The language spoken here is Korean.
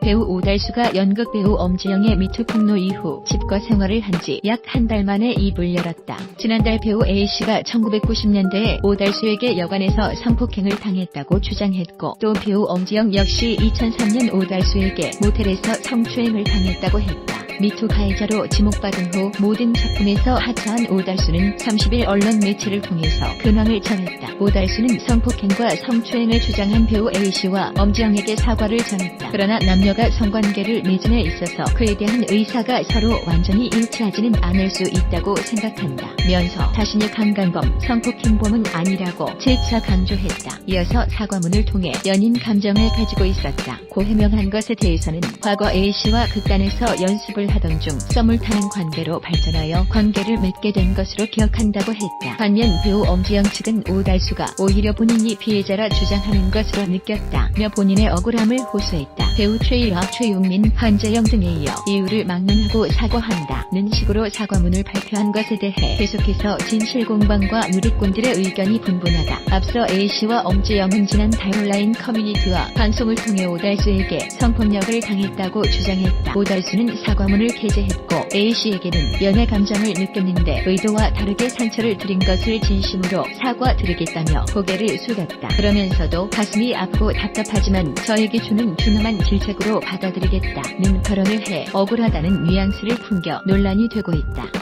배우 오달수가 연극 배우 엄지영의 미투 폭로 이후 집과 생활을 한 지 약 한 달 만에 입을 열었다. 지난달 배우 A씨가 1990년대에 오달수에게 여관에서 성폭행을 당했다고 주장했고 또 배우 엄지영 역시 2003년 오달수에게 모텔에서 성추행을 당했다고 했다. 미투 가해자로 지목받은 후 모든 작품에서 하차한 오달수는 30일 언론 매체를 통해서 근황을 전했다. 오달수는 성폭행과 성추행을 주장한 배우 A씨와 엄지영에게 사과를 전했다. 그러나 남녀가 성관계를 맺음에 있어서 그에 대한 의사가 서로 완전히 일치하지는 않을 수 있다고 생각한다. 면서 자신이 강간범, 성폭행범은 아니라고 재차 강조했다. 이어서 사과문을 통해 연인 감정을 가지고 있었다. 고 해명한 것에 대해서는 과거 A씨와 극단에서 연습을 하던 중 썸을 타는 관계로 발전하여 관계를 맺게 된 것으로 기억한다고 했다. 반면 배우 엄지영 측은 오달수가 오히려 본인이 피해자라 주장하는 것으로 느꼈다며 본인의 억울함을 호소했다. 배우 최일학, 최용민, 한재영 등에 이어 이유를 막론하고 사과한다 는 식으로 사과문을 발표한 것에 대해 계속해서 진실 공방과 누리꾼들의 의견이 분분하다. 앞서 A씨와 엄지영은 지난 달 온라인 커뮤니티와 방송을 통해 오달수에게 성폭력을 당했다고 주장했다. 오달수는 사과문을 게재했고 A씨에게는 연애 감정을 느꼈는데 의도와 다르게 상처를 드린 것을 진심으로 사과드리겠다며 고개를 숙였다. 그러면서도 가슴이 아프고 답답하지만 저에게 주는 준엄한 질책으로 받아들이겠다는 발언을 해 억울하다는 뉘앙스를 풍겨 논란이 되고 있다.